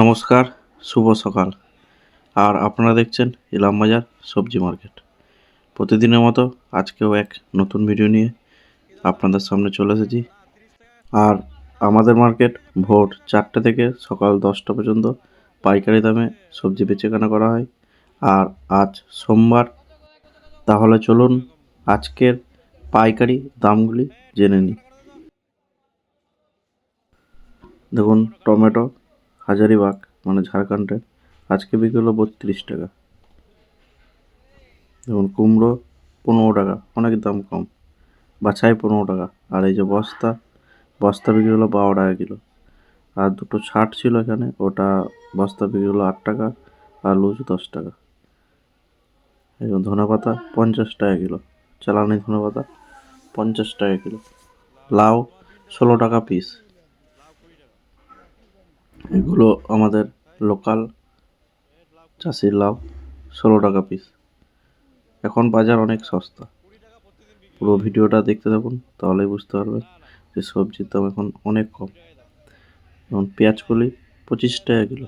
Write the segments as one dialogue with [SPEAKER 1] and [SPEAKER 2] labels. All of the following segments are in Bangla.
[SPEAKER 1] নমস্কার, শুভ সকাল। আর আপনারা দেখছেন ইলাম বাজার সবজি মার্কেট। প্রতিদিনের মতো আজকেও এক নতুন ভিডিও নিয়ে আপনাদের সামনে চলে এসেছি। আর আমাদের মার্কেট ভোর চারটে থেকে সকাল দশটা পর্যন্ত পাইকারি দামে সবজি বেচেকেনা করা হয়। আর আজ সোমবার, তাহলে চলুন আজকের পাইকারি দামগুলি জেনে নিই। দেখুন, টমেটো হাজারিবাগ মানে ঝাড়খণ্ডের। আজকে বিক্রি হলো বত্রিশ টাকা। যেমন কুমড়ো পনেরো টাকা, অনেক দাম কম। বাছাই পনেরো টাকা, আর এই যে বস্তা বস্তা বিক্রি হলো বারো টাকা কিলো। আর দুটো ছাট ছিল এখানে, ওটা বস্তা বিক্রি হলো আট টাকা, আর লুজ দশ টাকা। এবং ধনে পাতা পঞ্চাশ টাকা কিলো, চালানি ধনে পাতা পঞ্চাশ টাকা কিলো। লাউ ষোলো টাকা পিস এগুলো আমাদের লোকাল চাষির লাউ ষোলো টাকা পিস এখন বাজার অনেক সস্তা। পুরো ভিডিওটা দেখতে থাকুন, তাহলেই বুঝতে পারবেন যে সবজির দাম এখন অনেক কম। যেমন পেঁয়াজ কলি পঁচিশ টাকা কিলো।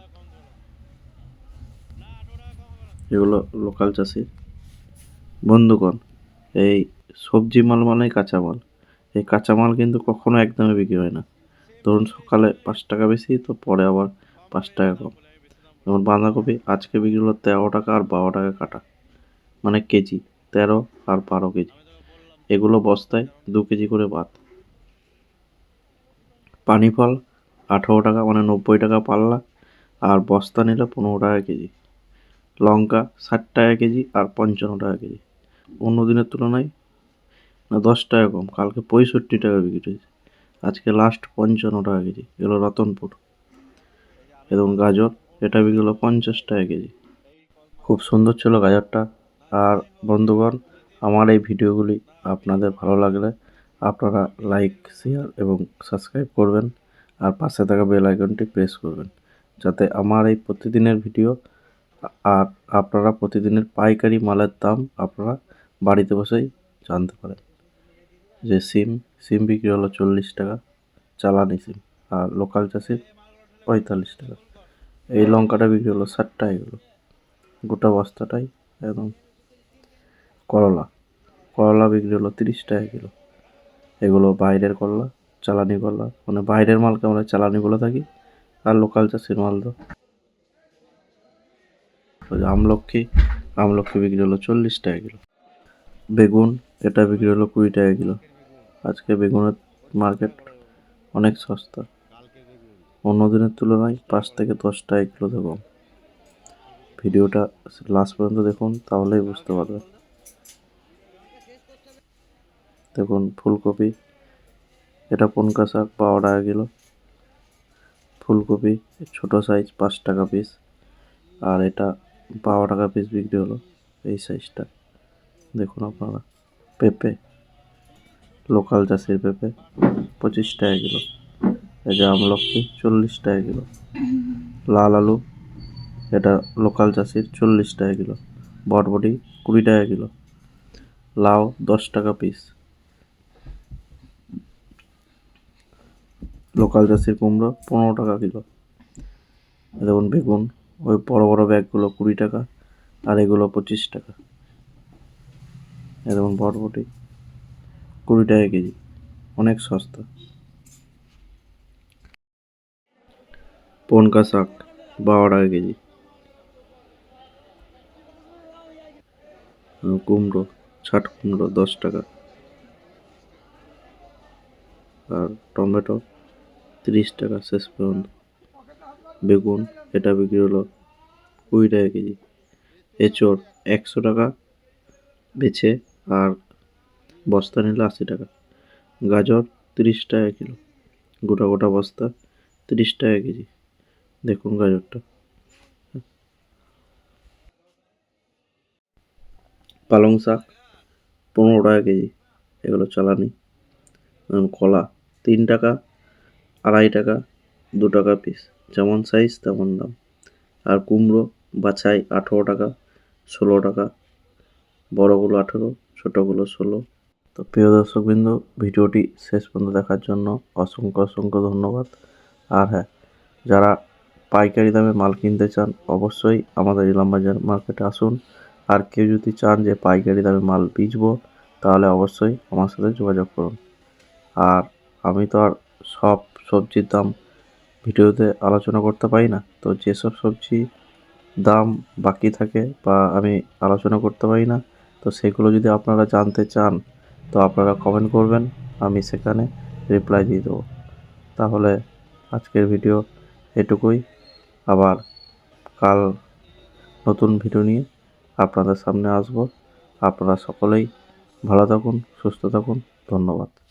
[SPEAKER 1] এগুলো লোকাল চাষি বন্ধুগণ, এই সবজি মাল মানেই কাঁচামাল। এই কাঁচামাল কিন্তু কখনো একদমই বিক্রি হয় না। ধরুন সকালে পাঁচ টাকা বেশি, তো পরে আবার পাঁচ টাকা কম। যেমন বাঁধাকপি আজকে বিক্রি হলো তেরো টাকা আর বারো টাকা কাটা মানে কেজি, তেরো আর বারো কেজি। এগুলো বস্তায় দু কেজি করে বাদ পানি ফল আঠেরো টাকা মানে নব্বই টাকা পাল্লা, আর বস্তা নিলে পনেরো টাকা কেজি। লঙ্কা ষাট টাকা কেজি আর পঞ্চান্ন টাকা কেজি। অন্য দিনের তুলনায় না দশ টাকা কম, কালকে পঁয়ষট্টি টাকা বিক্রি হয়েছে। আজকে লাস্ট পঞ্চান্ন টাকা কেজি এগুলো রতনপুর। এবং গাজর, এটা বিক্রি পঞ্চাশ টাকা কেজি। খুব সুন্দর ছিল গাজরটা। আর বন্ধুগণ, আমার এই ভিডিওগুলি আপনাদের ভালো লাগলে আপনারা লাইক শেয়ার এবং সাবস্ক্রাইব করবেন। আর পাশে থাকা বেল আইকনটি প্রেস করবেন, যাতে আমার এই প্রতিদিনের ভিডিও আর আপনারা প্রতিদিনের পাইকারি মালের দাম আপনারা বাড়িতে বসেই জানতে পারেন। যে সিম সিম বিক্রি হলো চল্লিশ টাকা, চালানি সিম। আর লোকাল চাষির পঁয়তাল্লিশ টাকা। এই লঙ্কাটা বিক্রি হলো ষাট টাকা এগুলো গোটা বস্তাটাই একদম করলা। করলা বিক্রি হলো তিরিশ টাকা কিলো। এগুলো বাইরের করলা, চালানি করলা। মানে বাইরের মালকে আমরা চালানি বলে থাকি। আর লোকাল চাষির মাল তো। আমলক্ষী আমলক্ষী বিক্রি হলো চল্লিশ টাকা কিলো। বেগুন এটা বিক্রি হলো কুড়ি টাকা কিলো। আজকে বেগুনের মার্কেট অনেক সস্তা। অন্য দিনের তুলনায় পাঁচ থেকে দশ টাকা কিলো কম। ভিডিওটা লাস্ট পর্যন্ত দেখুন, তাহলেই বুঝতে পারবেন। দেখুন, ফুলকপি, এটা পনকা শাক, বারো টাকা কিলো। ফুলকপি, ছোট সাইজ পাঁচ টাকা পিস আর এটা বারো টাকা পিস বিক্রি হলো এই সাইজটা দেখুন আপনারা। পেঁপে, লোকাল চাষের পেঁপে, পঁচিশ টাকা কিলো। এই যে আমলক্ষী চল্লিশ টাকা কিলো। লাল আলু, এটা লোকাল চাষির চল্লিশ টাকা কিলো। বটবটি কুড়ি টাকা কিলো। লাউ, দশ টাকা পিস লোকাল চাষির কুমড়ো, পনেরো টাকা কিলো। দেখুন, বেগুন, ওই বড় বড় ব্যাগগুলো কুড়ি টাকা, আর এগুলো পঁচিশ টাকা। দেখুন বটবটি কুড়ি টাকা কেজি, অনেক সস্তা। পনকা শাক, বারো টাকা কেজি। কুমড়ো, ষাট কুমড়ো, দশ টাকা। আর টমেটো, তিরিশ টাকা শেষ পর্যন্ত। বেগুন, এটা বিক্রি হলো কুড়ি টাকা কেজি। এঁচড়, একশো টাকা বেছে আর বস্তা নিলে আশি টাকা। গাজর তিরিশ টাকা কিলো। গোটা গোটা বস্তা তিরিশ টাকা কেজি। দেখুন গাজরটা। পালং শাক পনেরো টাকা কেজি। এগুলো চালানি। কলা তিন টাকা, আড়াই টাকা, দু টাকা পিস যেমন সাইজ তেমন দাম। আর কুমড়ো বাছাই আঠেরো টাকা, ষোলো টাকা, বড়গুলো আঠেরো। ছোটোগুলো ষোলো তো প্রিয় দর্শকবৃন্দ, ভিডিওটি শেষ পর্যন্ত দেখার জন্য অসংখ্য অসংখ্য ধন্যবাদ। আর হ্যাঁ যারা পাইকারি দামে মাল কিনতে চান, অবশ্যই আমাদের ইলামবাজার মার্কেটে আসুন। আর কেউ যদি চান যে পাইকারি দামে মাল বেচবো, তাহলে অবশ্যই আমার সাথে যোগাযোগ করুন। আর আমি তো আর সব সবজির দাম ভিডিওতে আলোচনা করতে পারি না। তো যেসব সবজি দাম বাকি থাকে বা আমি আলোচনা করতে পারি না তো সেগুলো যদি আপনারা জানতে চান, তো আপনারা কমেন্ট করবেন, আমি সেখানে রিপ্লাই দিয়ে দেবো। তাহলে আজকের ভিডিও এটুকুই। আবার কাল নতুন ভিডিও নিয়ে আপনাদের সামনে আসব। আপনারা সকলেই ভালো থাকুন, সুস্থ থাকুন। ধন্যবাদ।